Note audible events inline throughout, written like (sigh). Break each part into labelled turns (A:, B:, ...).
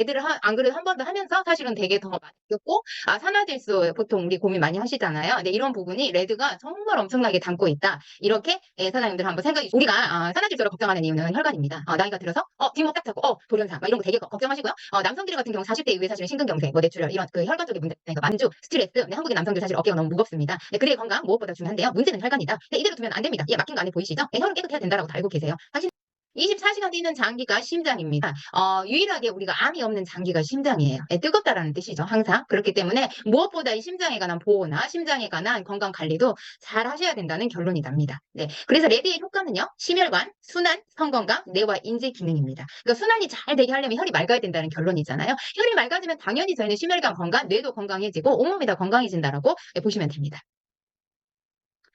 A: 애들을 하- 안 그래도 한 번 더 하면서 사실은 되게 더 많이 느꼈고 아 산화질소 보통 우리 고민 많이 하시잖아요. 근데 이런 부분이 레드가 정말 엄청나게 담고 있다. 이렇게 예, 사장님들 한번 생각이 우리가 아, 산화질소를 걱정하는 이유는 혈관입니다. 어, 나이가 들어서 어 뒷목 딱 잡고 어 돌연상 막 이런 거 되게 걱- 걱정하시고요. 어, 남성들 같은 경우 40대 이후에 사실은 심근경색, 뭐 뇌출혈 이런 그 혈관 쪽에 문제, 그러니까 만주, 스트레스. 근데 한국의 남성들 사실 어깨가 너무 무겁습니다. 네, 그래의 건강 무엇보다 중요한데요. 문제는 혈관이다. 근데 이대로 두면 안 됩니다. 얘 막힌 거 안에 보이시죠? 네, 혈은 깨끗해야 된다라고 다 알고 계세요. 당신 24시간 뛰는 장기가 심장입니다. 어, 유일하게 우리가 암이 없는 장기가 심장이에요. 예, 뜨겁다라는 뜻이죠. 항상. 그렇기 때문에 무엇보다 이 심장에 관한 보호나 심장에 관한 건강 관리도 잘 하셔야 된다는 결론이 납니다. 네. 그래서 레드의 효과는요. 심혈관, 순환, 성건강, 뇌와 인지 기능입니다. 그러니까 순환이 잘 되게 하려면 혈이 맑아야 된다는 결론이잖아요. 혈이 맑아지면 당연히 저희는 심혈관 건강, 뇌도 건강해지고 온몸이 다 건강해진다라고 예, 보시면 됩니다.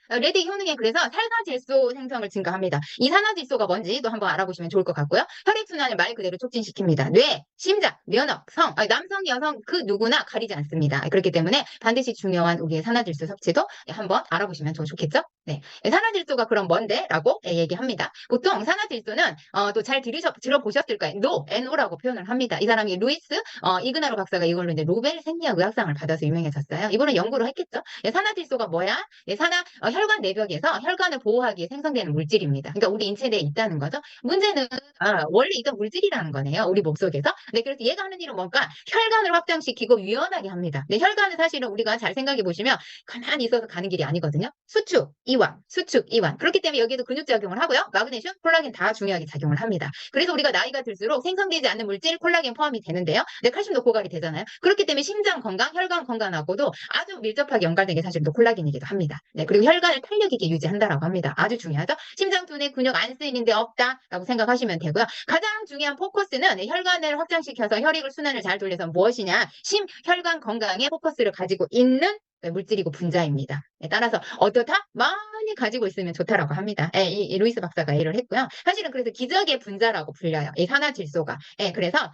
A: 어, 레드 효능에 그래서 산화질소 생성을 증가합니다. 이 산화질소가 뭔지도 한번 알아보시면 좋을 것 같고요. 혈액순환을 말 그대로 促진시킵니다. 뇌, 심장, 면역, 성, 남성, 여성 그 누구나 가리지 않습니다. 그렇기 때문에 반드시 중요한 우리의 산화질소 섭취도 한번 알아보시면 더 좋겠죠? 네. 산화질소가 그럼 뭔데? 라고 예, 얘기합니다. 보통 산화질소는 어, 또 잘 들어보셨을 거예요. NO, NO라고 표현을 합니다. 이 사람이 루이스 어, 이그나로 박사가 이걸로 이제 노벨 생리학의학상을 받아서 유명해졌어요. 이분은 연구를 했겠죠. 예, 산화질소가 뭐야? 예, 산화 어, 혈관 내벽에서 혈관을 보호하기 위해 생성되는 물질입니다. 그러니까 우리 인체 내에 있다는 거죠. 문제는 아, 원래 있던 물질이라는 거네요. 우리 몸속에서. 네, 그래서 얘가 하는 일은 뭔가 혈관을 확장시키고 유연하게 합니다. 네, 혈관은 사실은 우리가 잘 생각해 보시면 가만히 있어서 가는 길이 아니거든요. 수축, 이완, 수축, 이완. 그렇기 때문에 여기에도 근육 작용을 하고요. 마그네슘, 콜라겐 다 중요하게 작용을 합니다. 그래서 우리가 나이가 들수록 생성되지 않는 물질 콜라겐 포함이 되는데요. 네, 칼슘도 고갈이 되잖아요. 그렇기 때문에 심장 건강, 혈관 건강하고도 아주 밀접하게 연관된 게 사실 또 콜라겐이기도 합니다. 네, 그리고 혈관을 탄력 있게 유지한다라고 합니다. 아주 중요하죠. 심장 두뇌 근육 안 쓰이는데 없다라고 생각하시면 되고요. 가장 중요한 포커스는 혈관을 확장시켜서 혈액을 순환을 잘 돌려서 무엇이냐? 심혈관 건강에 포커스를 가지고 있는 물질이고 분자입니다. 네, 따라서 어떻다? 많이 가지고 있으면 좋다라고 합니다. 예, 이, 이 루이스 박사가 얘기를 했고요. 사실은 그래서 기적의 분자라고 불려요. 이 산화질소가. 예, 그래서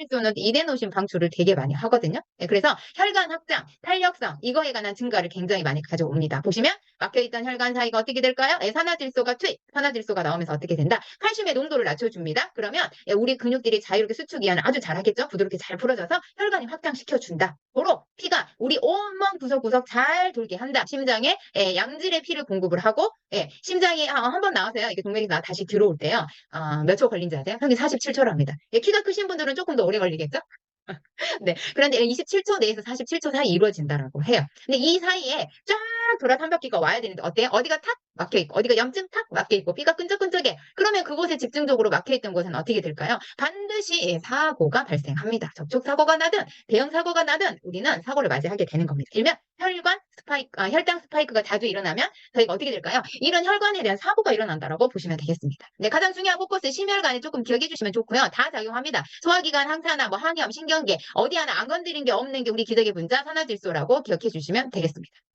A: 질소는 이데노신 방출을 되게 많이 하거든요. 예, 그래서 혈관 확장, 탄력성 이거에 관한 증가를 굉장히 많이 가져옵니다. 보시면 막혀있던 혈관 사이가 어떻게 될까요? 예, 산화질소가 투입, 산화질소가 나오면서 어떻게 된다? 칼슘의 농도를 낮춰줍니다. 그러면 예, 우리 근육들이 자유롭게 수축 이완을 아주 잘하겠죠? 부드럽게 잘 풀어져서 혈관이 확장시켜준다. 고로 피가 우리 온몸 구석구석 잘 돌게 한다. 심장에 예, 양질의 피를 공급을 하고 예, 심장이 아, 한번 나와서요. 이게 동맥이 나 다시 들어올 때요. 어, 몇초 걸린지 아세요? 평균 47초랍니다. 예, 키가 크신 분들은 조금 더 오래 걸리겠죠? (laughs) 네. 그런데 27초 내에서 47초 사이 이루어진다라고 해요. 근데 이 사이에 쫙 돌아서 한 바퀴가 와야 되는데 어때요? 어디가 탁 막혀 있고 어디가 염증 탁 막혀 있고 피가 끈적끈적해. 그러면 그곳에 집중적으로 막혀 있던 곳은 어떻게 될까요? 반드시 사고가 발생합니다. 접촉 사고가 나든 대형 사고가 나든 우리는 사고를 맞이하게 되는 겁니다. 일면 혈관 스파이크, 아, 혈당 스파이크가 자주 일어나면 저희가 어떻게 될까요? 이런 혈관에 대한 사고가 일어난다라고 보시면 되겠습니다. 네, 가장 중요한 포커스 심혈관에 조금 기억해 주시면 좋고요. 다 작용합니다. 소화기관 항산화, 뭐 항염, 신경계 어디 하나 안 건드린 게 없는 게 우리 기적의 분자 산화질소라고 기억해 주시면 되겠습니다.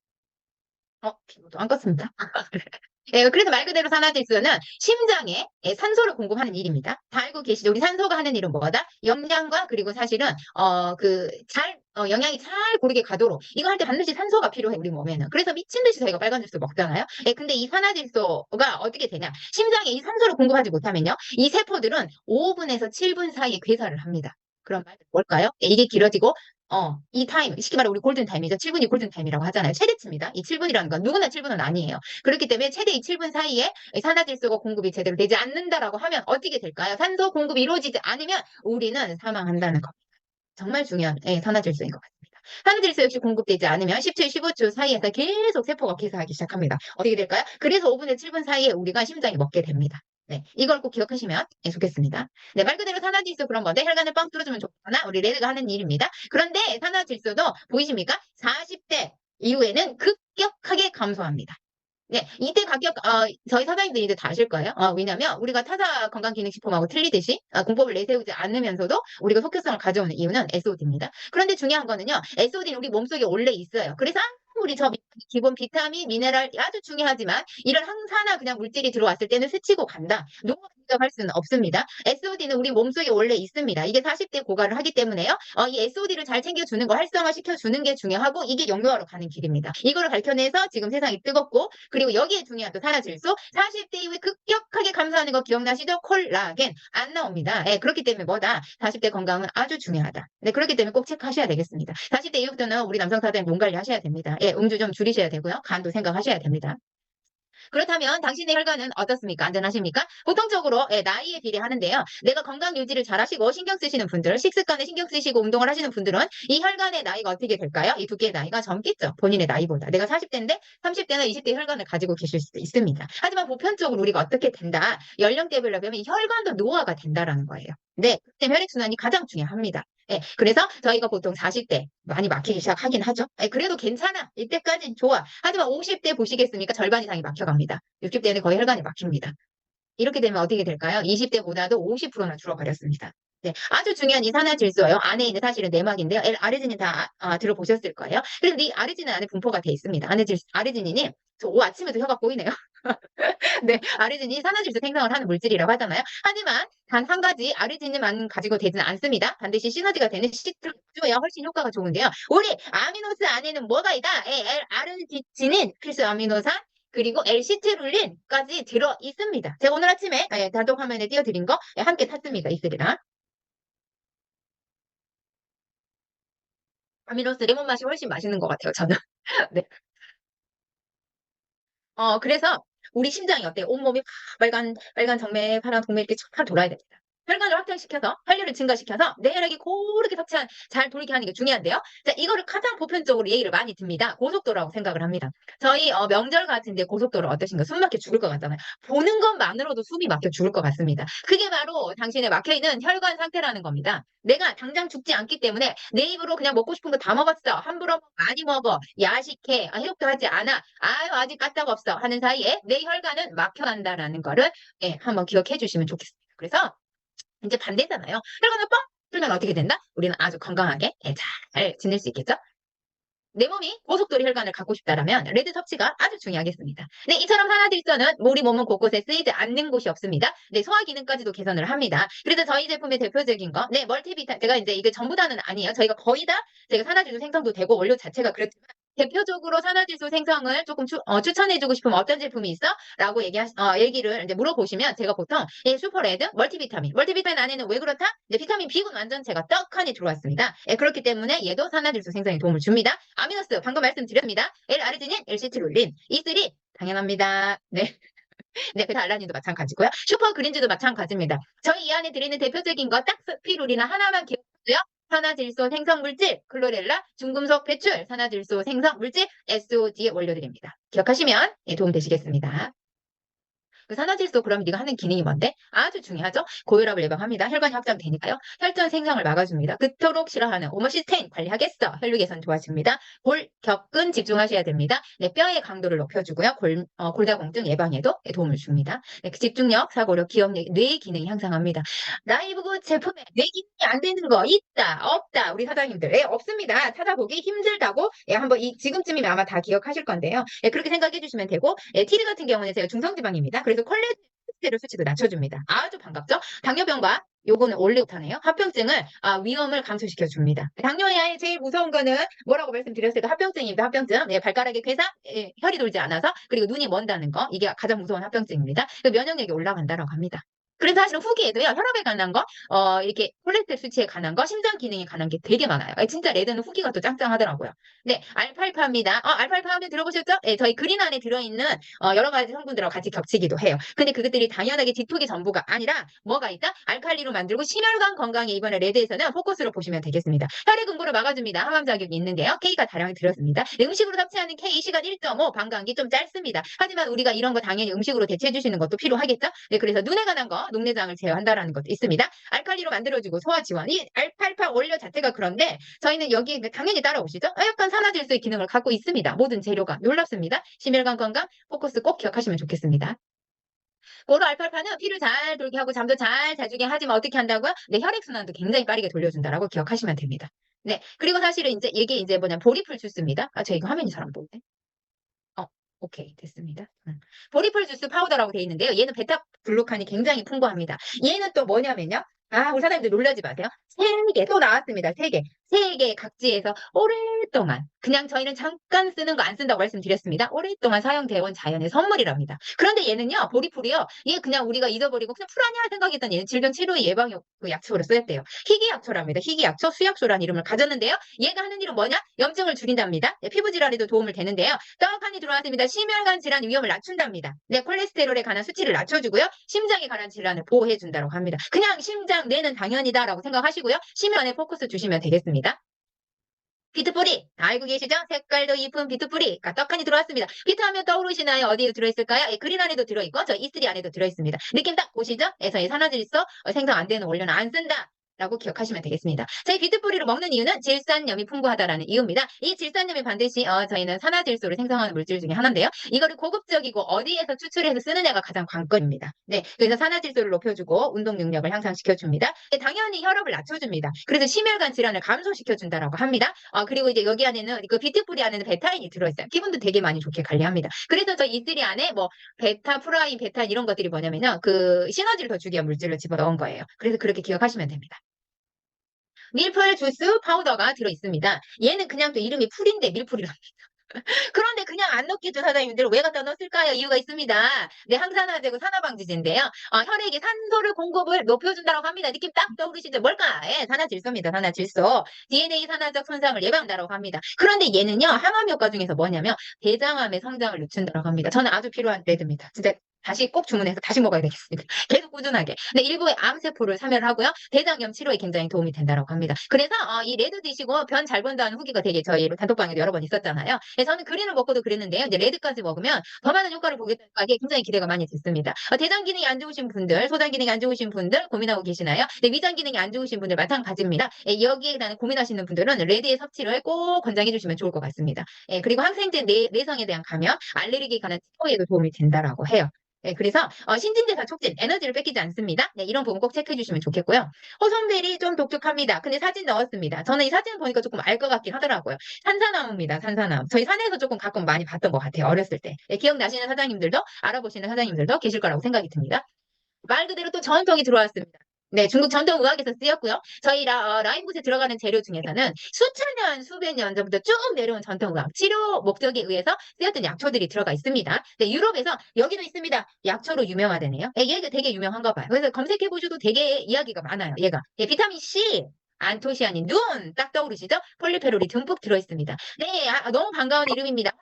A: 어, 피부도 안 껐습니다. (laughs) 예, 그래서 말 그대로 산화질소는 심장에 예, 산소를 공급하는 일입니다. 다 알고 계시죠? 우리 산소가 하는 일은 뭐다? 영양과 그리고 사실은 어 그잘 어, 영양이 잘 고르게 가도록 이거 할 때 반드시 산소가 필요해 우리 몸에는. 그래서 미친 듯이 저희가 빨간 주스 먹잖아요. 예, 근데 이 산화질소가 어떻게 되냐? 심장에 이 산소를 공급하지 못하면요, 이 세포들은 5분에서 7분 사이에 괴사를 합니다. 그런 말 뭘까요? 예, 이게 길어지고 어, 이 타임, 쉽게 말해 우리 골든 타임이죠. 7분이 골든 타임이라고 하잖아요. 최대치입니다. 이 7분이라는 건 누구나 7분은 아니에요. 그렇기 때문에 최대 이 7분 사이에 산화질소가 공급이 제대로 되지 않는다라고 하면 어떻게 될까요? 산소 공급이 이루어지지 않으면 우리는 사망한다는 겁니다. 정말 중요한 예, 산화질소인 것 같습니다. 산화질소 역시 공급되지 않으면 10초, 15초 사이에서 계속 세포가 괴사하기 시작합니다. 어떻게 될까요? 그래서 5분에 7분 사이에 우리가 심장이 먹게 됩니다. 네, 이걸 꼭 기억하시면 예, 좋겠습니다. 네, 말 그대로 산화질소 그런 건데 혈관을 빵 뚫어주면 좋거나 우리 레드가 하는 일입니다. 그런데 산화질소도 보이십니까? 40대 이후에는 급격하게 감소합니다. 네, 이때 가격, 어, 저희 사장님들이 이제 다 아실 거예요. 어, 왜냐면 우리가 타사 건강기능식품하고 틀리듯이 어, 공법을 내세우지 않으면서도 우리가 속효성을 가져오는 이유는 SOD입니다. 그런데 중요한 거는요, SOD는 우리 몸속에 원래 있어요. 그래서 우리 저 미- 기본 비타민, 미네랄 아주 중요하지만 이런 항산화 그냥 물질이 들어왔을 때는 스치고 간다. 노화 생각할 수는 없습니다. SOD는 우리 몸속에 원래 있습니다. 이게 40대 고갈을 하기 때문에요. 어, 이 SOD를 잘 챙겨주는 거, 활성화 시켜주는 게 중요하고 이게 영유아로 가는 길입니다. 이거를 밝혀내서 지금 세상이 뜨겁고 그리고 여기에 중요한 또 산화질소 40대 이후에 급격하게 감소하는 거 기억나시죠? 콜라겐 안 나옵니다. 예, 그렇기 때문에 뭐다? 40대 건강은 아주 중요하다. 네, 그렇기 때문에 꼭 체크하셔야 되겠습니다. 40대 이후부터는 우리 남성 사장님 몸 관리하셔야 됩니다. 예, 음주 좀 줄이셔야 되고요. 간도 생각하셔야 됩니다. 그렇다면 당신의 혈관은 어떻습니까? 안전하십니까? 보통적으로 예, 나이에 비례 하는데요. 내가 건강 유지를 잘 하시고 신경 쓰시는 분들, 식습관에 신경 쓰시고 운동을 하시는 분들은 이 혈관의 나이가 어떻게 될까요? 이 두께의 나이가 젊겠죠. 본인의 나이보다. 내가 40대인데 30대나 20대 혈관을 가지고 계실 수도 있습니다. 하지만 보편적으로 우리가 어떻게 된다? 연령대별로 보면 이 혈관도 노화가 된다라는 거예요. 네, 그때 혈액순환이 가장 중요합니다. 예, 그래서 저희가 보통 40대 많이 막히기 시작하긴 하죠. 예, 그래도 괜찮아. 이때까진 좋아. 하지만 50대 보시겠습니까? 절반 이상이 막혀갑니다. 60대는 거의 혈관이 막힙니다. 이렇게 되면 어떻게 될까요? 20대보다도 50%나 줄어버렸습니다. 네, 아주 중요한 이 산화질소요. 안에 있는 사실은 내막인데요. L 아르지닌 다 아, 들어보셨을 거예요. 그런데 이 아르지닌 안에 분포가 돼 있습니다. 아르지닌이 저 오, 아침에도 혀가 꼬이네요. (laughs) 네, 아르지닌이 산화질소 생성을 하는 물질이라고 하잖아요. 하지만 단 한 가지 아르지닌만 가지고 되지는 않습니다. 반드시 시너지가 되는 시트를 줘야 훨씬 효과가 좋은데요. 우리 아미노스 안에는 뭐가 있다? 에, L 아르지닌 필수 아미노산 그리고 L시트룰린까지 들어 있습니다. 제가 오늘 아침에 예, 단독 화면에 띄워드린 거 예, 함께 탔습니다. 이슬이랑. 아미노스 레몬 맛이 훨씬 맛있는 것 같아요. 저는. (laughs) 네. 어, 그래서 우리 심장이 어때요? 온몸이 빨간, 빨간 정맥, 파란 동맥 이렇게 쫙 돌아야 됩니다. 혈관을 확장시켜서 혈류를 증가시켜서 내 혈액이 고르게 섭취한 잘 돌게 하는 게 중요한데요. 자, 이거를 가장 보편적으로 얘기를 많이 듭니다. 고속도로라고 생각을 합니다. 저희 어, 명절 같은데 고속도로 어떠신가? 숨 막혀 죽을 것 같잖아요. 보는 것만으로도 숨이 막혀 죽을 것 같습니다. 그게 바로 당신의 막혀 있는 혈관 상태라는 겁니다. 내가 당장 죽지 않기 때문에 내 입으로 그냥 먹고 싶은 거 다 먹었어. 함부로 많이 먹어. 야식해. 아, 해독도 하지 않아. 아유, 아직 까딱 없어. 하는 사이에 내 혈관은 막혀간다라는 거를 예, 한번 기억해 주시면 좋겠습니다. 그래서 이제 반대잖아요. 혈관을 뻥 뚫면 어떻게 된다? 우리는 아주 건강하게 예, 잘 지낼 수 있겠죠? 내 몸이 고속도로 혈관을 갖고 싶다라면 레드 섭취가 아주 중요하겠습니다. 네, 이처럼 산화질소는 우리 몸은 곳곳에 쓰이지 않는 곳이 없습니다. 네, 소화 기능까지도 개선을 합니다. 그래서 저희 제품의 대표적인 거, 네, 멀티비타, 제가 이제 이게 전부 다는 아니에요. 저희가 거의 다 제가 산화질소 생성도 되고 원료 자체가 그렇지만 대표적으로 산화질소 생성을 조금 추, 어, 추천해주고 싶으면 어떤 제품이 있어? 라고 얘기하, 어, 얘기를 이제 물어보시면 제가 보통 예, 슈퍼레드, 멀티비타민. 멀티비타민 안에는 왜 그렇다? 네, 비타민 B군 완전체가 떡하니 들어왔습니다. 예, 그렇기 때문에 얘도 산화질소 생성에 도움을 줍니다. 아미노스, 방금 말씀드렸습니다. L-아르지닌, L-시트룰린. E3, 당연합니다. 네. (laughs) 네, 그 알라닌도 마찬가지고요. 슈퍼 그린즈도 마찬가지입니다. 저희 이 안에 드리는 대표적인 거딱 스피룰이나 하나만 기억하고요. 산화질소 생성 물질, 클로렐라, 중금속 배출, 산화질소 생성 물질, SOD의 원료들입니다. 기억하시면 예, 도움 되시겠습니다. 그 산화질소 그럼 네가 하는 기능이 뭔데? 아주 중요하죠. 고혈압을 예방합니다. 혈관이 확장되니까요. 혈전 생성을 막아줍니다. 그토록 싫어하는 오모시스테인 관리하겠어. 혈류 개선 도와줍니다. 골, 격근 집중하셔야 됩니다. 네, 뼈의 강도를 높여주고요. 골, 어, 골다공증 예방에도 도움을 줍니다. 네, 그 집중력, 사고력, 기억력, 뇌 기능이 향상합니다. 라이브그 제품에 뇌 기능이 안 되는 거 있다, 없다. 우리 사장님들 예, 없습니다. 찾아보기 힘들다고 예, 한번 이 지금쯤이면 아마 다 기억하실 건데요. 예, 그렇게 생각해 주시면 되고 예, 티드 같은 경우는 제가 중성지방입니다. 그래서 콜레스테롤 수치도 낮춰줍니다. 아주 반갑죠? 당뇨병과 요거는 올리고타네요. 합병증을 아, 위험을 감소시켜 줍니다. 당뇨의 제일 무서운 거는 뭐라고 말씀드렸을까? 합병증입니다. 합병증. 네, 발가락에 괴사, 예, 혈이 돌지 않아서 그리고 눈이 먼다는 거 이게 가장 무서운 합병증입니다. 그 면역력이 올라간다라고 합니다. 그래서 사실은 후기에도요, 혈압에 관한 거, 어, 이렇게 콜레스테롤 수치에 관한 거, 심장 기능에 관한 게 되게 많아요. 예, 진짜 레드는 후기가 또 짱짱하더라고요. 네, 알팔파입니다. 어, 알팔파 하면 들어보셨죠? 네, 저희 그린 안에 들어있는 어, 여러 가지 성분들하고 같이 겹치기도 해요. 근데 그것들이 당연하게 디톡의 전부가 아니라 뭐가 있다? 알칼리로 만들고 심혈관 건강에 이번에 레드에서는 포커스로 보시면 되겠습니다. 혈액 응고를 막아줍니다. 항암 작용이 있는데요. K가 다량이 들었습니다. 네, 음식으로 섭취하는 K 시간 1.5, 방광기 좀 짧습니다. 하지만 우리가 이런 거 당연히 음식으로 대체해 주시는 것도 필요하겠죠? 네, 그래서 눈에 관한 거, 녹내장을 제어한다라는 것도 있습니다. 알칼리로 만들어주고 소화 지원. 이 알팔파 원료 자체가 그런데 저희는 여기 당연히 따라오시죠? 약간 산화질소의 기능을 갖고 있습니다. 모든 재료가 놀랍습니다. 심혈관 건강 포커스 꼭 기억하시면 좋겠습니다. 고로 알파파는 피를 잘 돌게 하고 잠도 잘 자주게 하지만 어떻게 한다고요? 네, 혈액순환도 굉장히 빠르게 돌려준다라고 기억하시면 됩니다. 네, 그리고 사실은 이제 이게 이제 뭐냐 보리풀 주스입니다. 아, 저 이거 화면이 잘 안 보이네. 어, 오케이 됐습니다. 음. 보리풀 주스 파우더라고 되어 있는데요. 얘는 베타 글루칸이 굉장히 풍부합니다. 얘는 또 뭐냐면요. 아, 우리 사장님들 놀라지 마세요. 세 개 또 나왔습니다. 세 개. 세개 각지에서 오랫동안 그냥 저희는 잠깐 쓰는 거 안 쓴다고 말씀드렸습니다. 오랫동안 사용되어 온 자연의 선물이랍니다. 그런데 얘는요, 보리풀이요. 얘 그냥 우리가 잊어버리고 그냥 풀 아니야 생각했던 얘는 질병 치료 예방 그 약초로 쓰였대요. 희귀약초랍니다. 희귀약초, 수약초라는 이름을 가졌는데요. 얘가 하는 일은 뭐냐? 염증을 줄인답니다. 네, 피부 질환에도 도움을 되는데요. 떡하니 들어왔습니다. 심혈관 질환 위험을 낮춘답니다. 네, 콜레스테롤에 관한 수치를 낮춰주고요. 심장에 관한 질환을 보호해준다고 합니다. 그냥 심장, 뇌는 당연이다라고 생각하시고요. 심혈관에 포커스 주시면 되겠습니다. 비트뿌리 알고 계시죠? 색깔도 이쁜 비트뿌리 떡하니 들어왔습니다. 비트하면 떠오르시나요? 어디에 들어있을까요? 예, 그린 안에도 들어있고 저 이슬이 안에도 들어있습니다. 느낌 딱 보시죠? 에서의 산화질소 어, 생성 안 되는 원료는 안 쓴다. 라고 기억하시면 되겠습니다. 저희 비트뿌리를 먹는 이유는 질산염이 풍부하다라는 이유입니다. 이 질산염이 반드시 어, 저희는 산화질소를 생성하는 물질 중에 하나인데요. 이거를 고급적이고 어디에서 추출해서 쓰느냐가 가장 관건입니다. 네, 그래서 산화질소를 높여주고 운동 능력을 향상시켜줍니다. 네, 당연히 혈압을 낮춰줍니다. 그래서 심혈관 질환을 감소시켜준다라고 합니다. 어, 그리고 이제 여기 안에는 그 비트뿌리 안에는 베타인이 들어있어요. 기분도 되게 많이 좋게 관리합니다. 그래서 저 이슬이 안에 뭐 베타, 프라인, 베타인 이런 것들이 뭐냐면요. 그 시너지를 더 주기 위한 물질을 집어넣은 거예요. 그래서 그렇게 기억하시면 됩니다. 밀풀 주스 파우더가 들어있습니다. 얘는 그냥 또 이름이 풀인데 밀풀이랍니다. (laughs) 그런데 그냥 안 넣겠죠, 사장님들. 왜 갖다 넣었을까요? 이유가 있습니다. 네, 항산화제고 산화방지제인데요. 어, 혈액에 산소를 공급을 높여준다고 합니다. 느낌 딱 떠오르시죠? 뭘까? 예, 산화질소입니다, 산화질소. DNA 산화적 손상을 예방한다고 합니다. 그런데 얘는요, 항암 효과 중에서 뭐냐면, 대장암의 성장을 늦춘다고 합니다. 저는 아주 필요한 레드입니다. 진짜 다시 꼭 주문해서 다시 먹어야 되겠습니다. (laughs) 계속 꾸준하게. 근데 일부의 암세포를 사멸하고요. 대장염 치료에 굉장히 도움이 된다고 합니다. 그래서 어, 이 레드 드시고 변 잘 본다는 후기가 되게 저희 단톡방에도 여러 번 있었잖아요. 네, 저는 그린을 먹고도 그랬는데요. 이제 레드까지 먹으면 더 많은 효과를 보겠다니까 이게 굉장히 기대가 많이 됐습니다. 어, 대장 기능이 안 좋으신 분들, 소장 기능이 안 좋으신 분들 고민하고 계시나요? 네, 위장 기능이 안 좋으신 분들 마찬가지입니다. 예, 여기에 대한 고민하시는 분들은 레드의 섭취를 꼭 권장해 주시면 좋을 것 같습니다. 예, 그리고 항생제 내, 내성에 대한 감염, 알레르기 관한 치료에도 도움이 된다라고 해요. 네, 그래서 어, 신진대사 촉진, 에너지를 뺏기지 않습니다. 네, 이런 부분 꼭 체크해 주시면 좋겠고요. 호선벨이 좀 독특합니다. 근데 사진 넣었습니다. 저는 이 사진 보니까 조금 알 것 같긴 하더라고요. 산사나무입니다. 산사나무. 저희 산에서 조금 가끔 많이 봤던 것 같아요. 어렸을 때. 네, 기억나시는 사장님들도 알아보시는 사장님들도 계실 거라고 생각이 듭니다. 말 그대로 또 전통이 들어왔습니다. 네, 중국 전통 의학에서 쓰였고요. 저희 라, 어, 라인붓에 들어가는 재료 중에서는 수천 년, 수백 년 전부터 쭉 내려온 전통 의학, 치료 목적에 의해서 쓰였던 약초들이 들어가 있습니다. 네, 유럽에서 여기도 있습니다. 약초로 유명하다네요. 네, 얘가 되게 유명한가 봐요. 그래서 검색해 보셔도 되게 이야기가 많아요. 얘가. 네, 비타민 C, 안토시아닌, 눈 딱 떠오르시죠? 폴리페롤이 듬뿍 들어있습니다. 네, 아, 너무 반가운 이름입니다.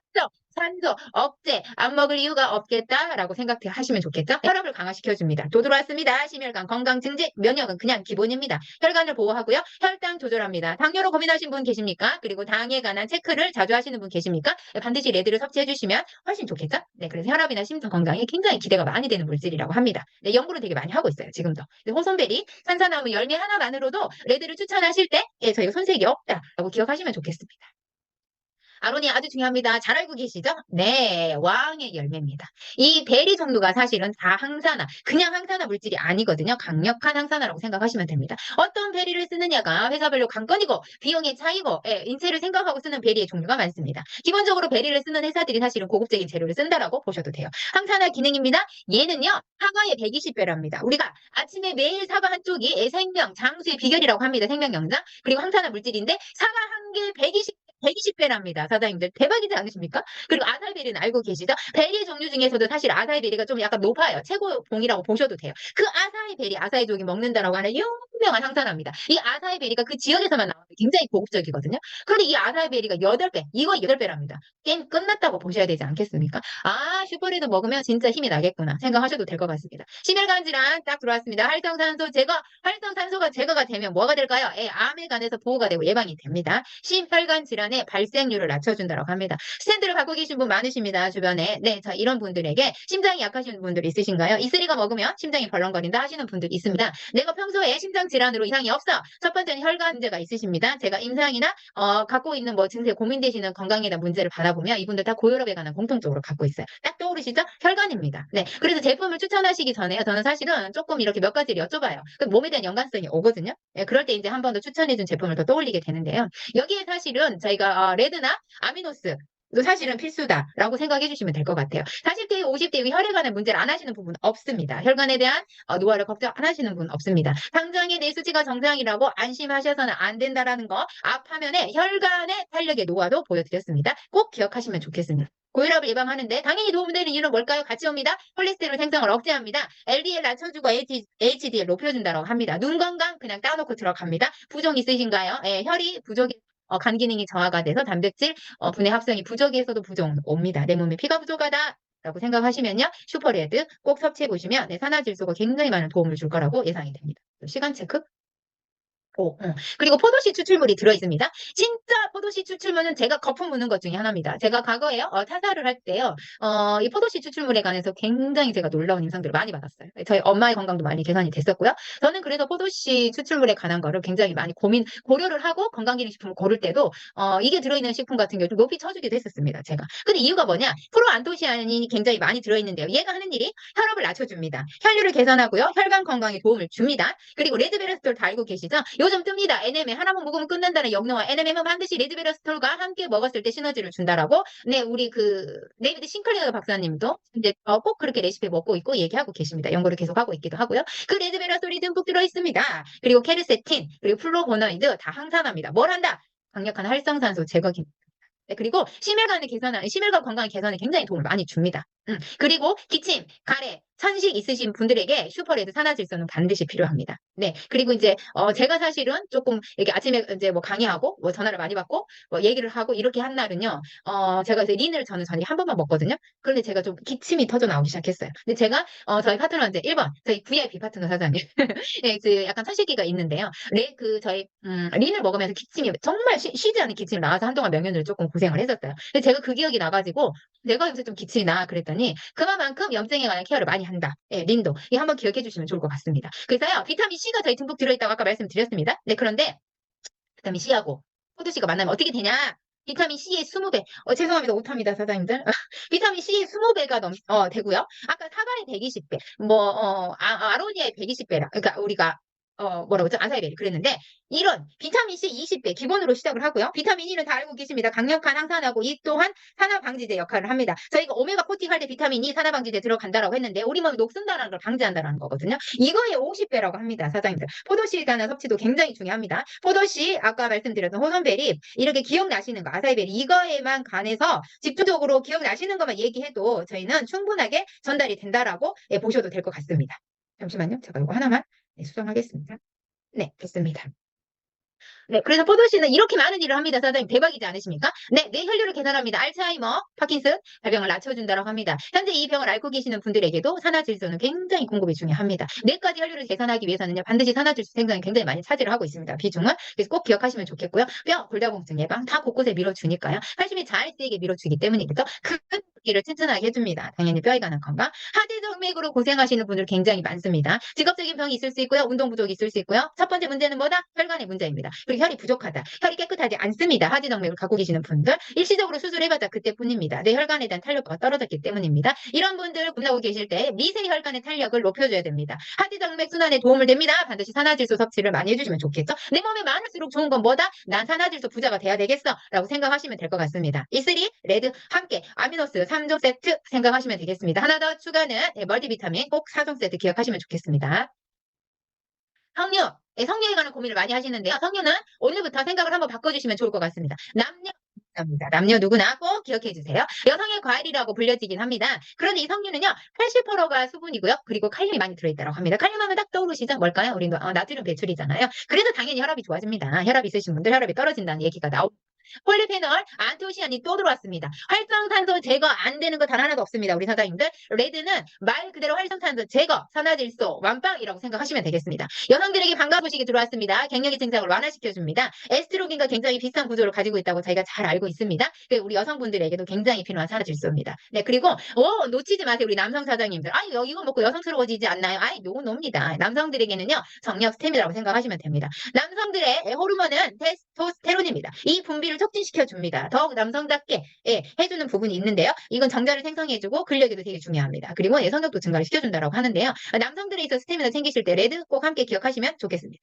A: 산소, 억제, 안 먹을 이유가 없겠다라고 생각하시면 좋겠죠? 혈압을 강화시켜줍니다. 도 들어왔습니다. 심혈관 건강 증진, 면역은 그냥 기본입니다. 혈관을 보호하고요. 혈당 조절합니다. 당뇨로 고민하신 분 계십니까? 그리고 당에 관한 체크를 자주 하시는 분 계십니까? 네, 반드시 레드를 섭취해주시면 훨씬 좋겠죠? 네, 그래서 혈압이나 심장 건강에 굉장히 기대가 많이 되는 물질이라고 합니다. 네, 연구를 되게 많이 하고 있어요. 지금도. 네, 호손베리, 산사나무 열매 하나만으로도 레드를 추천하실 때 예, 저희가 손색이 없다라고 기억하시면 좋겠습니다. 아론이 아주 중요합니다. 잘 알고 계시죠? 네, 왕의 열매입니다. 이 베리 종류가 사실은 다 항산화, 그냥 항산화 물질이 아니거든요. 강력한 항산화라고 생각하시면 됩니다. 어떤 베리를 쓰느냐가 회사별로 관건이고 비용의 차이고 예, 인체를 생각하고 쓰는 베리의 종류가 많습니다. 기본적으로 베리를 쓰는 회사들이 사실은 고급적인 재료를 쓴다라고 보셔도 돼요. 항산화 기능입니다. 얘는요, 사과의 120배랍니다. 우리가 아침에 매일 사과 한 쪽이 생명, 장수의 비결이라고 합니다. 생명 영장. 그리고 항산화 물질인데 사과 한 개 120 120배랍니다. 사장님들. 대박이지 않으십니까? 그리고 아사이베리는 알고 계시죠? 베리 종류 중에서도 사실 아사이베리가 좀 약간 높아요. 최고봉이라고 보셔도 돼요. 그 아사이베리, 아사이족이 먹는다라고 하는 유명한 항산화입니다. 이 아사이베리가 그 지역에서만 나오는 굉장히 고급적이거든요. 그런데 이 아사이베리가 8배, 이거 8배랍니다. 게임 끝났다고 보셔야 되지 않겠습니까? 아, 슈퍼리드 먹으면 진짜 힘이 나겠구나 생각하셔도 될 것 같습니다. 심혈관 질환 딱 들어왔습니다. 활성산소 제거, 활성산소가 제거가 되면 뭐가 될까요? 예, 암에 관해서 보호가 되고 예방이 됩니다. 심혈관 질환에 혈관의 발생률을 낮춰준다고 합니다. 스탠드를 갖고 계신 분 많으십니다. 주변에. 네, 자 이런 분들에게 심장이 약하신 분들 있으신가요? 이슬이가 먹으면 심장이 벌렁거린다 하시는 분들 있습니다. 내가 평소에 심장 질환으로 이상이 없어. 첫 번째는 혈관 문제가 있으십니다. 제가 임상이나 어, 갖고 있는 뭐 증세 고민되시는 대한 문제를 받아보면 이분들 다 고혈압에 관한 공통적으로 갖고 있어요. 딱 떠오르시죠? 혈관입니다. 네, 그래서 제품을 추천하시기 전에요. 저는 사실은 조금 이렇게 몇 가지를 여쭤봐요. 그 몸에 대한 연관성이 오거든요. 네, 그럴 때 이제 한 번 더 추천해준 제품을 더 떠올리게 되는데요. 여기에 사실은 저희가 어, 레드나 아미노스 도 사실은 필수다라고 생각해 주시면 될 것 같아요. 40대, 50대 혈액관의 문제를 안 하시는 부분은 없습니다. 혈관에 대한 어, 노화를 걱정 안 하시는 분은 없습니다. 당장의 내 수치가 정상이라고 안심하셔서는 안 된다라는 거 앞 화면에 혈관의 탄력의 노화도 보여드렸습니다. 꼭 기억하시면 좋겠습니다. 고혈압을 예방하는데 당연히 도움되는 이유는 뭘까요? 같이 옵니다. 콜레스테롤 생성을 억제합니다. LDL 낮춰주고 HDL 높여준다고 합니다. 눈 건강 그냥 따놓고 들어갑니다. 부종 있으신가요? 예, 혈이 부족이 어, 간 기능이 저하가 돼서 단백질 어, 분해 합성이 부족해서도 부종 옵니다. 내 몸에 피가 부족하다. 라고 생각하시면요. 슈퍼레드 꼭 섭취해 보시면 네, 산화질소가 굉장히 많은 도움을 줄 거라고 예상이 됩니다. 시간 체크. 오, 응. 그리고 포도씨 추출물이 들어있습니다. 진짜 포도씨 추출물은 제가 거품 무는 것 중에 하나입니다. 제가 과거에요, 어, 타사를 할 때요, 어, 이 포도씨 추출물에 관해서 굉장히 제가 놀라운 임상들을 많이 받았어요. 저희 엄마의 건강도 많이 개선이 됐었고요. 저는 그래서 포도씨 추출물에 관한 거를 굉장히 많이 고민, 고려를 하고 건강기능식품을 고를 때도, 어, 이게 들어있는 식품 같은 경우 좀 높이 쳐주기도 했었습니다. 제가. 근데 이유가 뭐냐? 프로안토시아닌이 굉장히 많이 들어있는데요. 얘가 하는 일이 혈압을 낮춰줍니다. 혈류를 개선하고요. 혈관 건강에 도움을 줍니다. 그리고 레드베레스톨 다 알고 계시죠? 요즘 뜹니다. NM에 하나만 먹으면 끝난다는 영농화 NMM은 반드시 레드베러스톨과 함께 먹었을 때 시너지를 준다라고 네 우리 그 데이비드 싱클리어 박사님도 이제 어, 꼭 그렇게 레시피 먹고 있고 얘기하고 계십니다. 연구를 계속 하고 있기도 하고요. 그 레드베러스톨이 듬뿍 들어 있습니다. 그리고 케르세틴 그리고 플로보노이드 다 항산화입니다. 뭘 한다? 강력한 활성산소 제거 기능. 네, 그리고 심혈관의 개선에 심혈관 건강 개선에 굉장히 도움을 많이 줍니다. 음, 그리고 기침, 가래, 천식 있으신 분들에게 슈퍼레드 산화질소는 반드시 필요합니다. 네. 그리고 이제, 어, 제가 사실은 조금, 이렇게 아침에 이제 뭐 강의하고, 뭐 전화를 많이 받고, 뭐 얘기를 하고, 이렇게 한 날은요, 어, 제가 이제 린을 저는 저녁에 한 번만 먹거든요. 그런데 제가 좀 기침이 터져 나오기 시작했어요. 근데 제가, 어, 저희 파트너한테 1번, 저희 VIP 파트너 사장님. 예, (laughs) 그 약간 천식기가 있는데요. 네, 그 저희, 음, 린을 먹으면서 기침이, 정말 쉬, 지 않는 기침이 나와서 한동안 명년을 조금 고생을 했었어요. 근데 제가 그 기억이 나가지고, 내가 요새 좀 기침이 나, 그랬더니, 그만큼 염증에 관한 케어를 많이 한다. 예, 린도. 이 한번 기억해 주시면 좋을 것 같습니다. 그래서요, 비타민 C가 저희 듬뿍 들어있다고 아까 말씀드렸습니다. 네, 그런데 비타민 C하고 포도 C가 만나면 어떻게 되냐? 비타민 C의 20배. 어, 죄송합니다. 오타입니다, 사장님들. (laughs) 비타민 C의 20배가 넘, 어, 되고요. 아까 사과의 120배, 뭐, 어, 아, 아로니아의 120배라. 그러니까 우리가 어, 뭐라고 했죠? 아사이베리 그랬는데 이런 비타민C 20배 기본으로 시작을 하고요. 비타민 E는 다 알고 계십니다. 강력한 항산화고 이 또한 산화방지제 역할을 합니다. 저희가 오메가 코팅 할 때 비타민 E 산화방지제 들어간다라고 했는데 우리 몸이 녹슨다는 걸 방지한다는 거거든요. 이거의 50배라고 합니다. 사장님들. 포도씨에 관한 섭취도 굉장히 중요합니다. 포도씨 아까 말씀드렸던 호선베리 이렇게 기억나시는 거 아사이베리 이거에만 관해서 집중적으로 기억나시는 것만 얘기해도 저희는 충분하게 전달이 된다라고 예, 보셔도 될 것 같습니다. 잠시만요. 제가 이거 하나만 네, 수정하겠습니다. 네, 됐습니다. 네, 그래서 포도 씨는 이렇게 많은 일을 합니다. 사장님 대박이지 않으십니까? 네, 뇌 혈류를 개선합니다. 알츠하이머, 파킨슨 발병을 낮춰준다고 합니다. 현재 이 병을 앓고 계시는 분들에게도 산화질소는 굉장히 공급이 중요합니다. 뇌까지 혈류를 개선하기 위해서는요, 반드시 산화질소 생성이 굉장히 많이 차지를 하고 있습니다. 비중은 그래서 꼭 기억하시면 좋겠고요. 뼈 골다공증 예방 다 곳곳에 밀어주니까요. 팔심이 잘 쓰이게 밀어주기 때문이겠죠. 큰 기를 튼튼하게 해줍니다. 당연히 뼈에 관한 건강. 하지정맥으로 고생하시는 분들 굉장히 많습니다. 직업적인 병이 있을 수 있고요. 운동 부족이 있을 수 있고요. 첫 번째 문제는 뭐다? 혈관의 문제입니다. 그리고 혈이 부족하다. 혈이 깨끗하지 않습니다. 하지정맥을 갖고 계시는 분들. 일시적으로 수술해봤자 그때뿐입니다. 내 혈관에 대한 탄력도가 떨어졌기 때문입니다. 이런 분들 고민하고 계실 때 미세 혈관의 탄력을 높여줘야 됩니다. 하지정맥 순환에 도움을 됩니다. 반드시 산화질소 섭취를 많이 해주시면 좋겠죠. 내 몸에 많을수록 좋은 건 뭐다? 난 산화질소 부자가 돼야 되겠어. 라고 생각하시면 될 것 같습니다. E3, 레드, 함께, 아미노스, 3종 세트 생각하시면 되겠습니다. 하나 더 추가는 네, 멀티비타민 꼭 4종 세트 기억하시면 좋겠습니다. 석류, 네, 석류에 관한 고민을 많이 하시는데요. 석류는 오늘부터 생각을 한번 바꿔주시면 좋을 것 같습니다. 남녀 입니다. 남녀 누구나 꼭 기억해 주세요. 여성의 과일이라고 불려지긴 합니다. 그런데 이 석류는요, 80%가 수분이고요. 그리고 칼륨이 많이 들어있다고 합니다. 칼륨 하면 딱 떠오르시죠? 뭘까요? 우리 어, 나트륨 배출이잖아요. 그래서 당연히 혈압이 좋아집니다. 혈압 있으신 분들 혈압이 떨어진다는 얘기가 나오고 폴리페놀, 안토시아닌이 또 들어왔습니다. 활성산소 제거 안 되는 거 단 하나도 없습니다. 우리 사장님들. 레드는 말 그대로 활성산소 제거, 산화질소, 완빵이라고 생각하시면 되겠습니다. 여성들에게 반가운 소식이 들어왔습니다. 갱년기 증상을 완화시켜줍니다. 에스트로겐과 굉장히 비슷한 구조를 가지고 있다고 저희가 잘 알고 있습니다. 우리 여성분들에게도 굉장히 필요한 산화질소입니다. 네, 그리고 오, 놓치지 마세요. 우리 남성 사장님들. 아, 이거 먹고 여성스러워지지 않나요? 아이, 요거 놉니다. 남성들에게는요, 정력 스템이라고 생각하시면 됩니다. 남성들의 호르몬은 테스토스테론입니다. 이 분비를 촉진시켜 줍니다. 더욱 남성답게 예, 해주는 부분이 있는데요. 이건 정자를 생성해주고 근력에도 되게 중요합니다. 그리고 예, 성격도 증가를 시켜준다라고 하는데요. 남성들에 있어 스태미나 챙기실 때 레드 꼭 함께 기억하시면 좋겠습니다.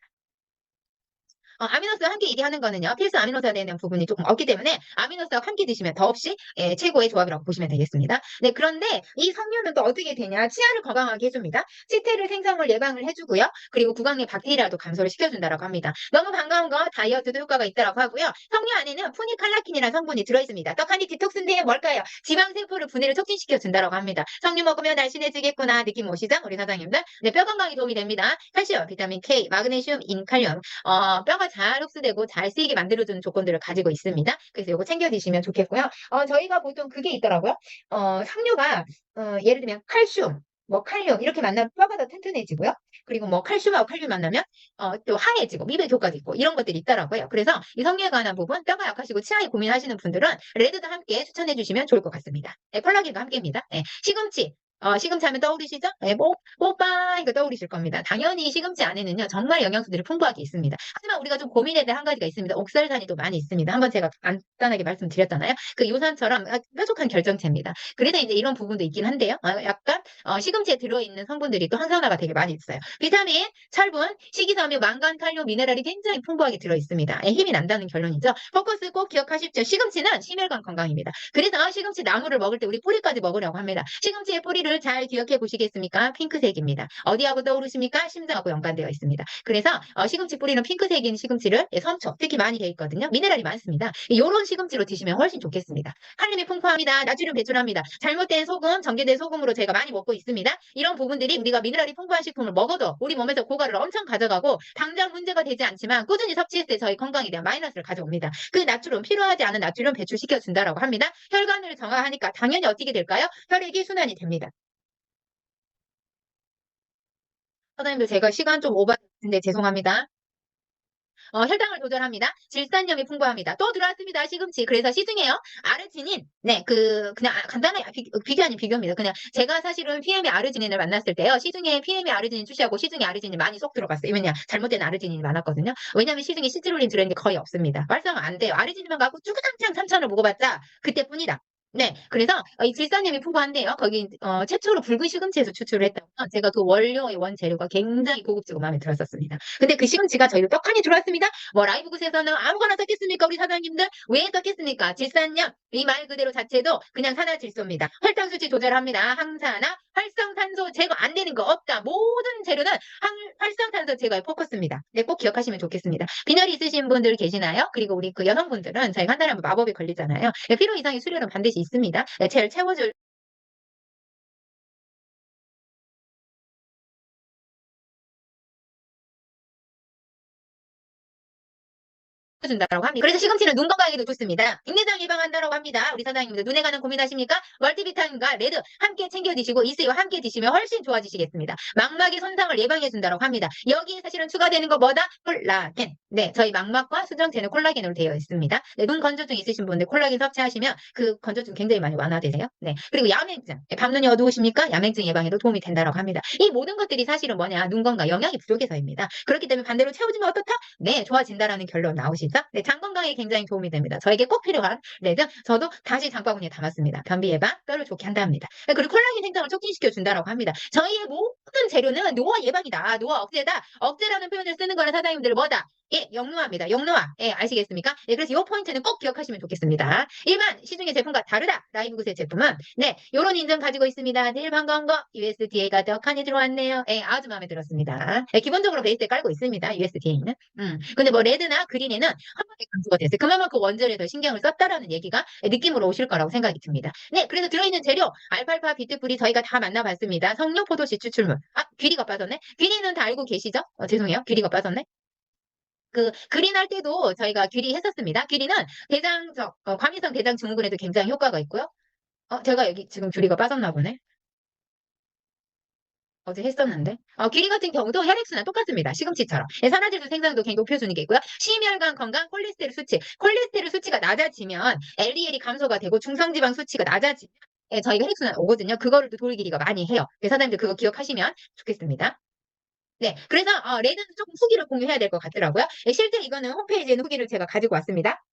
A: 어, 아미노스와 함께 얘기하는 거는요. 필수 아미노스가 되는 부분이 조금 없기 때문에 아미노스와 함께 드시면 더없이 예, 최고의 조합이라고 보시면 되겠습니다. 네, 그런데 이 석류는 또 어떻게 되냐? 치아를 건강하게 해줍니다. 치태를 생성을 예방을 해주고요. 그리고 구강 내 박테리아도 감소를 시켜준다라고 합니다. 너무 반가운 거 다이어트도 효과가 있다라고 하고요. 석류 안에는 푸니칼라킨이라는 성분이 들어있습니다. 떡하니 디톡스인데 뭘까요? 지방세포를 분해를 촉진시켜 준다라고 합니다. 석류 먹으면 날씬해지겠구나 느낌 오시죠? 우리 사장님들. 네, 뼈 건강에 도움이 됩니다. 칼슘, 비타민 K, 마그네슘, 인칼륨, 어, 뼈가 잘 흡수되고 잘 쓰이게 만들어주는 조건들을 가지고 있습니다. 그래서 이거 챙겨 드시면 좋겠고요. 어, 저희가 보통 그게 있더라고요. 어, 석류가 어, 예를 들면 칼슘, 뭐 칼륨 이렇게 만나면 뼈가 더 튼튼해지고요. 그리고 뭐 칼슘하고 칼륨 만나면 어, 또 항해지고 미백 효과도 있고 이런 것들이 있더라고요. 그래서 이 성류에 관한 부분 뼈가 약하시고 치아에 고민하시는 분들은 레드도 함께 추천해 주시면 좋을 것 같습니다. 네, 콜라겐과 함께입니다. 네, 시금치 어, 시금치 하면 떠오르시죠? 네, 뭐, 뽀빠, 이거 떠오르실 겁니다. 당연히 시금치 안에는요, 정말 영양소들이 풍부하게 있습니다. 하지만 우리가 좀 고민해야 될 한 가지가 있습니다. 옥살산이 또 많이 있습니다. 한번 제가 간단하게 말씀드렸잖아요. 그 요산처럼 아, 뾰족한 결정체입니다. 그래서 이제 이런 부분도 있긴 한데요. 어, 약간, 어, 시금치에 들어있는 성분들이 또 항산화가 되게 많이 있어요. 비타민, 철분, 식이섬유, 망간, 칼륨, 미네랄이 굉장히 풍부하게 들어있습니다. 예, 힘이 난다는 결론이죠. 포커스 꼭 기억하십시오. 시금치는 심혈관 건강입니다. 그래서 시금치 나무를 먹을 때 우리 뿌리까지 먹으려고 합니다. 시금치의 뿌리를 잘 기억해 보시겠습니까? 핑크색입니다. 어디하고 떠오르십니까? 심장하고 연관되어 있습니다. 그래서 어, 시금치 뿌리는 핑크색인 시금치를 예, 섬초 특히 많이 되어 있거든요. 미네랄이 많습니다. 이런 시금치로 드시면 훨씬 좋겠습니다. 칼륨이 풍부합니다. 나트륨 배출합니다. 잘못된 소금, 전개된 소금으로 제가 많이 먹고 있습니다. 이런 부분들이 우리가 미네랄이 풍부한 식품을 먹어도 우리 몸에서 고갈을 엄청 가져가고 당장 문제가 되지 않지만 꾸준히 섭취했을 때 저희 건강에 대한 마이너스를 가져옵니다. 그 나트륨 필요하지 않은 나트륨 배출시켜 준다라고 합니다. 혈관을 정화하니까 당연히 어떻게 될까요? 혈액이 순환이 됩니다. 사장님들 제가 시간 좀 오버했는데 죄송합니다. 어, 혈당을 조절합니다. 질산염이 풍부합니다. 또 들어왔습니다. 시금치. 그래서 시중에요. 아르지닌. 네, 그 그냥 아, 간단하게 비, 비교 아닌 비교입니다. 그냥 제가 사실은 PM의 아르지닌을 만났을 때요. 시중에 PM의 아르지닌 출시하고 시중에 아르지닌 많이 쏙 들어갔어요. 왜냐 잘못된 아르지닌이 많았거든요. 왜냐하면 시중에 시트롤린 들어있는 게 거의 없습니다. 활성화 안 돼요. 아르지닌만 갖고 쭈구장창 3천을 먹어봤자 그때뿐이다. 네, 그래서 어, 이 질산염이 풍부한데요. 거기 어, 최초로 붉은 시금치에서 추출을 했다고 제가 그 원료의 원재료가 굉장히 고급지고 마음에 들었었습니다. 근데 그 시금치가 저희도 떡하니 들어왔습니다. 뭐 라이브 곳에서는 아무거나 썼겠습니까? 우리 사장님들 왜 썼겠습니까? 질산염 이 말 그대로 자체도 그냥 산화질소입니다. 혈당 수치 조절합니다. 항산화, 활성산소 제거 안 되는 거 없다. 모든 재료는 항, 활성산소 제거에 포커스입니다. 네, 꼭 기억하시면 좋겠습니다. 빈혈이 있으신 분들 계시나요? 그리고 우리 그 여성분들은 달에 한번 마법에 걸리잖아요. 네, 필요 이상의 수료는 반드시 있습니다. 네, 제일 채워줄 준다고 합니다. 그래서 시금치는 눈 건강에도 좋습니다. 백내장 예방한다고 합니다. 우리 사장님들 눈에 가는 고민하십니까? 멀티비타민과 레드 함께 챙겨 드시고 이스와 함께 드시면 훨씬 좋아지시겠습니다. 망막의 손상을 예방해 준다고 합니다. 여기에 사실은 추가되는 거 뭐다? 콜라겐. 네, 저희 망막과 수정체는 콜라겐으로 되어 있습니다. 네, 눈 건조증 있으신 분들 콜라겐 섭취하시면 그 건조증 굉장히 많이 완화되세요. 네, 그리고 야맹증. 네, 밤눈이 어두우십니까? 야맹증 예방에도 도움이 된다고 합니다. 이 모든 것들이 사실은 뭐냐? 눈 건강 영양이 부족해서입니다. 그렇기 때문에 반대로 채워주면 어떻다? 네, 좋아진다라는 결론 나오시죠? 네, 장 건강에 굉장히 도움이 됩니다. 저에게 꼭 필요한 레드, 저도 다시 장바구니에 담았습니다. 변비 예방, 뼈를 좋게 한답니다. 네, 그리고 콜라겐 생성을 촉진시켜 준다라고 합니다. 저희의 모든 재료는 노화 예방이다, 노화 억제다, 억제라는 표현을 쓰는 거는 사장님들 뭐다? 예, 영노화입니다. 영노화. 예, 아시겠습니까? 예, 그래서 이 포인트는 꼭 기억하시면 좋겠습니다. 일반 시중의 제품과 다르다. 라이브굿의 제품은 네, 요런 인증 가지고 있습니다. 늘 반가운 거 USDA가 떡하니 들어왔네요. 예, 아주 마음에 들었습니다. 예, 기본적으로 베이스에 깔고 있습니다. USDA는. 음. 근데 뭐 레드나 그린에는 한 번에 강조가 됐어요. 그만큼 원절에 더 신경을 썼다라는 얘기가 느낌으로 오실 거라고 생각이 듭니다. 네, 그래서 들어있는 재료 알팔파, 비트뿌리 저희가 다 만나봤습니다. 성료 포도씨 추출물. 아, 귀리가 빠졌네. 귀리는 다 알고 계시죠? 어, 죄송해요. 귀리가 빠졌네. 그 그린 할 때도 저희가 귀리 했었습니다. 귀리는 대장적 어, 과민성 대장 증후군에도 굉장히 효과가 있고요. 어, 제가 여기 지금 귀리가 빠졌나 보네. 어제 했었는데. 어, 귀리 같은 경우도 혈액순환 똑같습니다. 시금치처럼. 예, 산화질소 생산도 굉장히 높여주는 게 있고요. 심혈관 건강, 콜레스테롤 수치. 콜레스테롤 수치가 낮아지면 LDL이 감소가 되고 중성지방 수치가 낮아지면 예, 저희가 혈액순환 오거든요. 그거를 또 돌 길이가 많이 해요. 그래서 사장님들 그거 기억하시면 좋겠습니다. 네, 그래서 어, 레드는 조금 후기를 공유해야 될 것 같더라고요. 예, 실제 이거는 홈페이지에 있는 후기를 제가 가지고 왔습니다.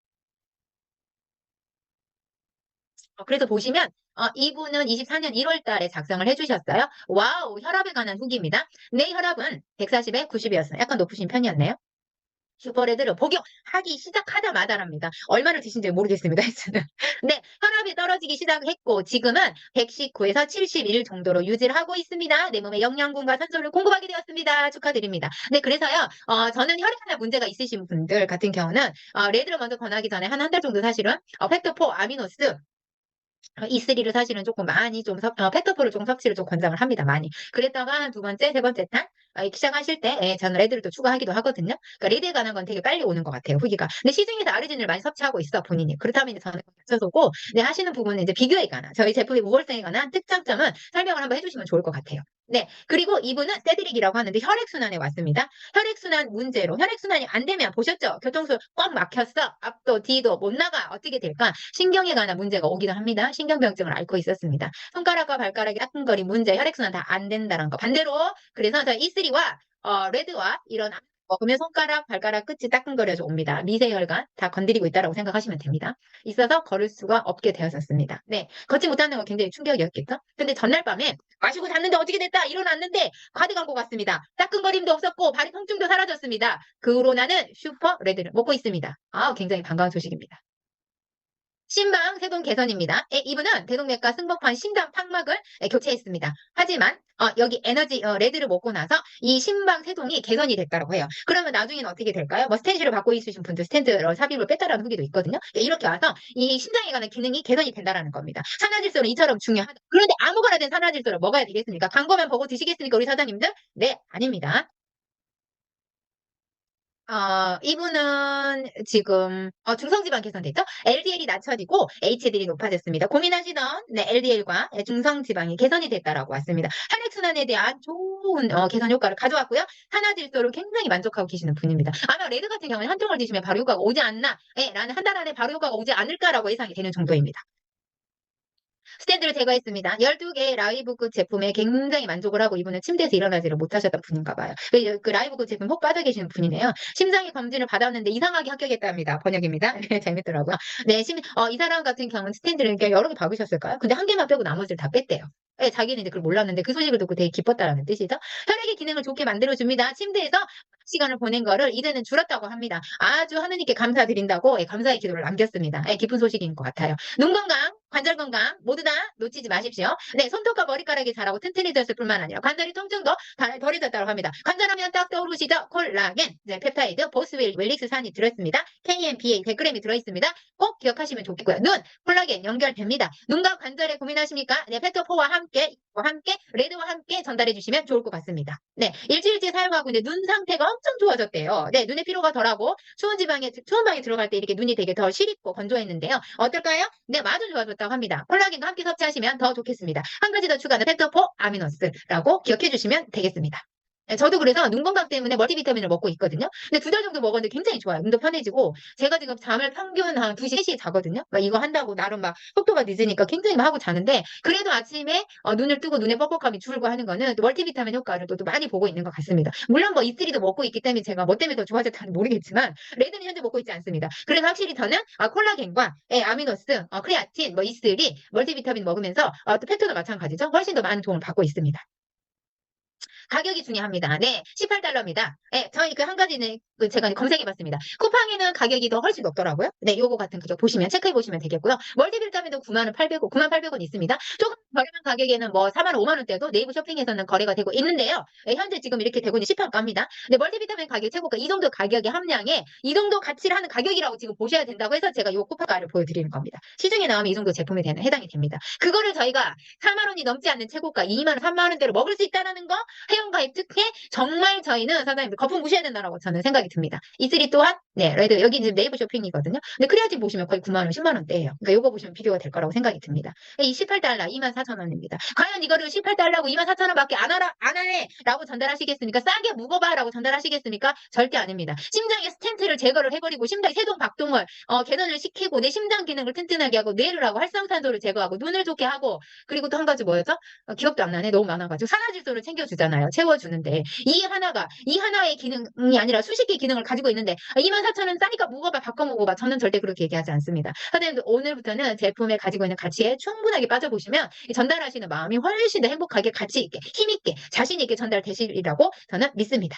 A: 어, 그래서 보시면 어, 이분은 24년 1월 달에 작성을 해주셨어요. 와우, 혈압에 관한 후기입니다. 내 혈압은 140에 90이었어요. 약간 높으신 편이었네요. 슈퍼레드를 복용하기 시작하자마자랍니다. 얼마를 드신지 모르겠습니다. (laughs) 네, 혈압이 떨어지기 시작했고 지금은 119에서 71 정도로 유지를 하고 있습니다. 내 몸에 영양분과 산소를 공급하게 되었습니다. 축하드립니다. 네, 그래서요. 어, 저는 혈액에 문제가 있으신 분들 같은 경우는 어, 레드를 먼저 권하기 전에 한 한 달 정도 사실은 어, 팩터 4 아미노스 어, E3를 사실은 조금 많이 좀 섭, 어, 팩터포를 좀 섭취를 좀 권장을 합니다. 많이. 그랬다가 한두 번째, 세 번째 탄 어, 시작하실 때 예, 저는 레드를 또 추가하기도 하거든요. 그러니까 레드에 관한 건 되게 빨리 오는 것 같아요. 후기가. 근데 시중에서 아르진을 많이 섭취하고 있어 본인이. 그렇다면 이제 저는 맞춰서고 네, 하시는 부분은 이제 비교에 관한 저희 제품의 우월성에 관한 특장점은 설명을 한번 해주시면 좋을 것 같아요. 네. 그리고 이분은 세드릭이라고 하는데 혈액순환에 왔습니다. 혈액순환 문제로 혈액순환이 안 되면 보셨죠? 교통수 꽉 막혔어. 앞도 뒤도 못 나가. 어떻게 될까? 신경에 관한 문제가 오기도 합니다. 신경병증을 앓고 있었습니다. 손가락과 발가락이 따끔거림 문제, 혈액순환 다 안 된다는 거. 반대로 그래서 저 E3와 어, 레드와 이런 먹으면 손가락, 발가락 끝이 따끔거려져 옵니다. 미세혈관 다 건드리고 있다라고 생각하시면 됩니다. 있어서 걸을 수가 없게 되었었습니다. 네, 걷지 못하는 건 굉장히 충격이었겠죠? 근데 전날 밤에 마시고 잤는데 어떻게 됐다 일어났는데 가드 간것 같습니다. 따끔거림도 없었고 발이 통증도 사라졌습니다. 그 후로 나는 슈퍼 레드를 먹고 있습니다. 아, 굉장히 반가운 소식입니다. 심방 세동 개선입니다. 에, 이분은 대동맥과 승복판 심장 팍막을 에, 교체했습니다. 하지만 어, 여기 에너지 어, 레드를 먹고 나서 이 심방 세동이 개선이 됐다고 해요. 그러면 나중에는 어떻게 될까요? 뭐 스텐실을 받고 있으신 분들 스텐트 삽입을 뺐다라는 후기도 있거든요. 예, 이렇게 와서 이 심장에 관한 기능이 개선이 된다라는 겁니다. 산화질소는 이처럼 중요하다. 그런데 아무거나 된 산화질소를 먹어야 되겠습니까? 광고만 보고 드시겠습니까? 우리 사장님들? 네, 아닙니다. 어, 이분은 지금 어, 중성지방 개선됐죠? LDL이 낮춰지고 HDL이 높아졌습니다. 고민하시던 네, LDL과 중성지방이 개선이 됐다라고 왔습니다. 혈액순환에 대한 좋은 어, 개선 효과를 가져왔고요. 산화질소를 굉장히 만족하고 계시는 분입니다. 아마 레드 같은 경우는 한 통을 드시면 바로 효과가 오지 않나? 예, 라는 한 달 안에 바로 효과가 오지 않을까라고 예상이 되는 정도입니다. 스탠드를 제거했습니다. 12개의 라이브굿 제품에 굉장히 만족을 하고 이분은 침대에서 일어나지를 못하셨던 분인가 봐요. 그, 그 라이브굿 제품 혹 빠져 계시는 분이네요. 심장의 검진을 받았는데 이상하게 합격했답니다. 번역입니다. (laughs) 네, 재밌더라고요. 네, 심, 어, 이 사람 같은 경우는 스탠드를 여러 개 박으셨을까요? 근데 한 개만 빼고 나머지를 다 뺐대요. 네, 자기는 이제 그걸 몰랐는데 그 소식을 듣고 되게 기뻤다라는 뜻이죠. 혈액의 기능을 좋게 만들어줍니다. 침대에서 시간을 보낸 거를 이제는 줄었다고 합니다. 아주 하느님께 감사드린다고 예, 감사의 기도를 남겼습니다. 예, 기쁜 소식인 것 같아요. 눈 건강, 관절 건강 모두 다 놓치지 마십시오. 네, 손톱과 머리카락이 자라고 튼튼해졌을 뿐만 아니라 관절이 통증도 덜해졌다고 합니다. 관절하면 딱 떠오르시죠? 콜라겐, 네, 펩타이드, 보스윌, 웰릭스산이 들어있습니다. KMPA 100g이 들어있습니다. 꼭 기억하시면 좋겠고요. 눈, 콜라겐 연결됩니다. 눈과 관절에 고민하십니까? 네, 팩터4와 함께, 함께, 레드와 함께 전달해 주시면 좋을 것 같습니다. 네, 일주일째 사용하고 있는데 눈 상태가 엄청 좋아졌대요. 네, 눈의 피로가 덜하고 추운 지방에, 추운 방에 들어갈 때 이렇게 눈이 되게 더 시립고 건조했는데요. 어떨까요? 네, 마주 좋아졌 다고 합니다. 콜라겐도 함께 섭취하시면 더 좋겠습니다. 한 가지 더 추가는 팩터 4 아미노스라고 기억해 주시면 되겠습니다. 네, 저도 그래서 눈 건강 때문에 멀티비타민을 먹고 있거든요. 근데 두 달 정도 먹었는데 굉장히 좋아요. 눈도 편해지고 제가 지금 잠을 평균 한 2시, 3시에 자거든요. 막 이거 한다고 나름 막 속도가 늦으니까 굉장히 막 하고 자는데 그래도 아침에 어, 눈을 뜨고 눈에 뻑뻑함이 줄고 하는 거는 또 멀티비타민 효과를 또, 또 많이 보고 있는 것 같습니다. 물론 뭐 이슬이도 먹고 있기 때문에 제가 뭐 때문에 더 좋아졌다는 (laughs) 모르겠지만 레드는 현재 먹고 있지 않습니다. 그래서 확실히 저는 아, 콜라겐과 예, 아미노스, 어, 크레아틴, 뭐 이슬이 멀티비타민 먹으면서 어, 또 팩토도 마찬가지죠. 훨씬 더 많은 도움을 받고 있습니다. 가격이 중요합니다. 네, 18달러입니다. 네, 저희 그 한 가지는 그 제가 검색해봤습니다. 쿠팡에는 가격이 더 훨씬 높더라고요. 네, 요거 같은 가격 보시면 체크해보시면 되겠고요. 멀티비타민도 9만 800원, 9만 800원 있습니다. 조금 저렴한 가격에는 뭐 4만 5만 원대도 네이버 쇼핑에서는 거래가 되고 있는데요. 네, 현재 지금 이렇게 되고 있는 시판가입니다. 네, 멀티비타민 가격 최고가 이 정도 가격의 함량에 이 정도 가치를 하는 가격이라고 지금 보셔야 된다고 해서 제가 요 쿠팡가를 보여드리는 겁니다. 시중에 나오면 이 정도 제품에 대한 해당이 됩니다. 그거를 저희가 4만 원이 넘지 않는 최고가 2만 원, 3만 원대로 먹을 수 있다는 거 회원가입 특혜 정말 저희는 사장님들 거품 무시해야 된다라고 저는 생각이 듭니다. E3 또한 네 레드 여기 지금 네이버 쇼핑이거든요. 근데 크리아티 보시면 거의 9만 원, 10만 원대예요. 그러니까 요거 보시면 비교가 될 거라고 생각이 듭니다. 이 18달러 2만 4천 원입니다. 과연 이거를 18달러고 2만 4천 원밖에 안 하라 안 하네라고 전달하시겠습니까? 싸게 묵어봐라고 전달하시겠습니까? 절대 아닙니다. 심장의 스텐트를 제거를 해버리고 심장 세동 박동을 어, 개선을 시키고 내 심장 기능을 튼튼하게 하고 뇌를 하고 활성산소를 제거하고 눈을 좋게 하고 그리고 또 한 가지 뭐였죠? 어, 기억도 안 나네. 너무 많아가지고 산화질소를 챙겨주 잖아요. 채워주는데 이 하나가 이 하나의 기능이 아니라 수십 개의 기능을 가지고 있는데 2만 4천 원 싸니까 묵어봐 바꿔 먹어봐. 저는 절대 그렇게 얘기하지 않습니다. 사장님들 오늘부터는 제품에 가지고 있는 가치에 충분하게 빠져보시면 이 전달하시는 마음이 훨씬 더 행복하게 가치 있게 힘 있게 자신 있게 전달되시리라고 저는 믿습니다.